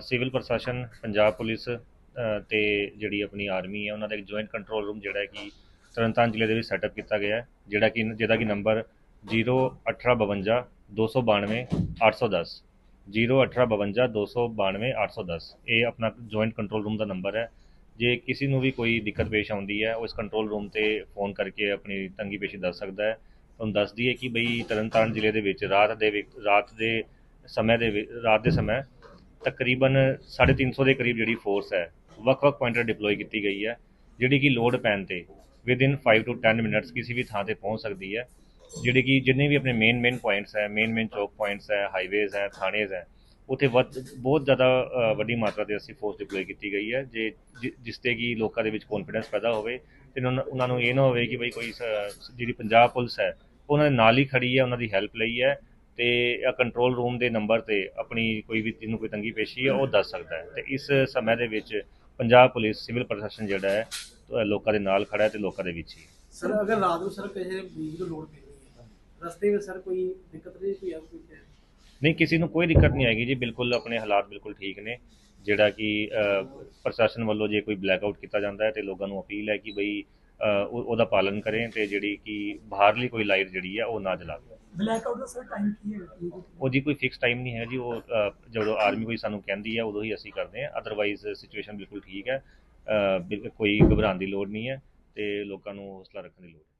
Civil ਪ੍ਰਸ਼ਾਸਨ Punjab police ਅ, ਤੇ ਜਿਹੜੀ ਆਪਣੀ ਆਰਮੀ ਹੈ ਉਹਨਾਂ ਦਾ ਇੱਕ ਜੁਆਇੰਟ ਕੰਟਰੋਲ ਰੂਮ ਜਿਹੜਾ ਹੈ ਕਿ ਤਰਨਤਾਰਨ ਜ਼ਿਲ੍ਹੇ ਦੇ ਵਿੱਚ ਸੈਟਅਪ ਕੀਤਾ ਗਿਆ ਹੈ ਜਿਹੜਾ ਕਿ ਜਿਹਦਾ ਕਿ ਨੰਬਰ 01852 292 810 01852 292 810 ਇਹ ਆਪਣਾ ਜੁਆਇੰਟ ਕੰਟਰੋਲ ਰੂਮ ਦਾ ਨੰਬਰ ਹੈ। ਜੇ ਕਿਸੇ ਨੂੰ ਵੀ ਕੋਈ ਦਿੱਕਤ ਪੇਸ਼ ਆਉਂਦੀ ਹੈ ਉਹ ਇਸ ਕੰਟਰੋਲ ਰੂਮ ਤੇ ਫੋਨ ਕਰਕੇ ਆਪਣੀ ਤੰਗੀ ਪੇਸ਼ੀ ਦੱਸ ਸਕਦਾ ਹੈ। ਤੁਹਾਨੂੰ ਦੱਸ ਦਈਏ ਕਿ ਬਈ ਤਰਨਤਾਰਨ ਜ਼ਿਲ੍ਹੇ ਦੇ ਵਿੱਚ ਰਾਤ ਦੇ ਵਿੱਚ- ਰਾਤ ਦੇ ਸਮੇਂ ਦੇ ਵਿੱਚ ਰਾਤ ਦੇ ਸਮੇਂ ਤਕਰੀਬਨ 350 ਦੇ ਕਰੀਬ ਜਿਹੜੀ ਫੋਰਸ ਹੈ, ਵੱਖ-ਵੱਖ ਪੁਆਇੰਟਰ ਡਿਪਲੋਏ ਕੀਤੀ ਗਈ ਹੈ, ਜਿਹੜੀ ਕਿ ਲੋਡ ਪੈਣ ਤੇ ਵਿਦਿਨ 5 ਟੂ 10 ਮਿੰਟਸ ਕਿਸੇ ਵੀ ਥਾਂ ਤੇ ਪਹੁੰਚ ਸਕਦੀ ਹੈ, ਜਿਹੜੇ ਕਿ ਜਿੰਨੇ ਵੀ ਆਪਣੇ ਮੇਨ ਮੇਨ ਪੁਆਇੰਟਸ ਹੈ ਮੇਨ ਮੇਨ ਚੌਕ ਪੁਆਇੰਟਸ ਹੈ ਹਾਈਵੇਜ਼ ਹੈ ਥਾਣੇਜ਼ ਹੈ, ਉੱਥੇ ਵੱਧ, ਬਹੁਤ ਜ਼ਿਆਦਾ ਵੱਡੀ ਮਾਤਰਾ ਤੇ ਅਸੀਂ ਫੋਰਸ ਡਿਪਲੋਏ ਕੀਤੀ ਗਈ ਹੈ, ਜੇ, ਜਿ- ਜਿਸ ਤੇ ਕਿ ਲੋਕਾਂ ਦੇ ਵਿੱਚ ਕੌਨਫੀਡੈਂਸ ਪੈਦਾ ਹੋਵੇ ਤੇ ਉਹਨਾਂ ਨੂੰ ਇਹ ਨਾ ਹੋਵੇ ਕਿ ਬਈ ਕੋਈ ਸ- ਜਿਹੜੀ ਪੰਜਾਬ ਪੁਲਿਸ ਹੈ, ਉਹਨਾਂ ਦੇ ਨਾਲ ਹੀ ਖੜੀ ਹੈ, ਉਹਨਾਂ ਦੀ ਹੈਲਪ ਲਈ ਹੈ ਤੇ ਕੰਟਰੋਲ ਰੂਮ ਦੇ ਨੰਬਰ ਤੇ ਆਪਣੀ ਕੋਈ ਵੀ ਜਿਹਨੂੰ ਕੋਈ ਤੰਗੀ ਪੇਸ਼ੀ ਹੈ ਉਹ ਦੱਸ ਸਕਦਾ ਹੈ ਤੇ ਇਸ ਸਮੇਂ ਦੇ ਵਿੱਚ ਪੰਜਾਬ ਪੁਲਿਸ ਸਿਵਲ ਪ੍ਰਸ਼ਾਸਨ ਜਿਹੜਾ ਹੈ ਲੋਕਾਂ ਦੇ ਨਾਲ ਖੜਾ ਹੈ ਤੇ ਲੋਕਾਂ ਦੇ ਵਿੱਚ ਹੀ। ਸਰ ਅਗਰ ਰਾਤ ਨੂੰ ਸਰ ਕਿਸੇ ਬਿਜਲੀ ਨੂੰ ਲੋਡ ਪੈ ਰਹੀ ਹੈ ਰਸਤੇ ਵਿੱਚ ਸਰ ਕੋਈ ਦਿੱਕਤ ਨਹੀਂ ਕੋਈ ਆ ਕੋਈ ਹੈ? ਨਹੀਂ ਕਿਸੇ ਨੂੰ ਕੋਈ ਦਿੱਕਤ ਨਹੀਂ ਆਏਗੀ ਜੀ ਬਿਲਕੁਲ ਆਪਣੇ ਹਾਲਾਤ ਬਿਲਕੁਲ ਠੀਕ ਨੇ ਜਿਹੜਾ ਕਿ ਪ੍ਰਸ਼ਾਸਨ ਵੱਲੋਂ ਜੇ ਕੋਈ ਬਲੈਕਆਊਟ ਕੀਤਾ ਜਾਂਦਾ ਹੈ ਤੇ ਲੋਕਾਂ ਨੂੰ ਅਪੀਲ ਹੈ ਕਿ ਬਈ ਉਹਦਾ ਪਾਲਨ ਕरें ਤੇ ਜਿਹੜੀ ਕਿ ਬਾਹਰਲੀ ਕੋਈ ਲਾਈਟ ਜਿਹੜੀ ਹੈ ਉਹ ਨਾ ਜਲਾਵੇ ਬਲੈਕਆਊਟ ਦਾ ਸਰ ਟਾਈਮ ਕੀ ਹੈ? ਉਹ ਜੀ ਕੋਈ ਫਿਕਸ ਟਾਈਮ ਨਹੀਂ ਹੈ ਜੀ ਉਹ ਅ, ਜਦੋਂ ਆਰਮੀ ਕੋਈ ਸਾਨੂੰ ਕਹਿੰਦੀ ਹੈ ਉਦੋਂ ਹੀ ਅਸੀਂ ਕਰਦੇ ਹਾਂ। ਅਦਰਵਾਈਜ਼ ਸਿਚੁਏਸ਼ਨ ਬਿਲਕੁਲ ਠੀਕ ਹੈ। ਅ, ਬਿਲ- ਕੋਈ ਘਬਰਾਉਣ ਦੀ ਲੋੜ ਨਹੀਂ ਹੈ ਤੇ ਲੋਕਾਂ ਨੂੰ ਹੌਸਲਾ ਰੱਖਣ ਦੀ ਲੋੜ ਹੈ।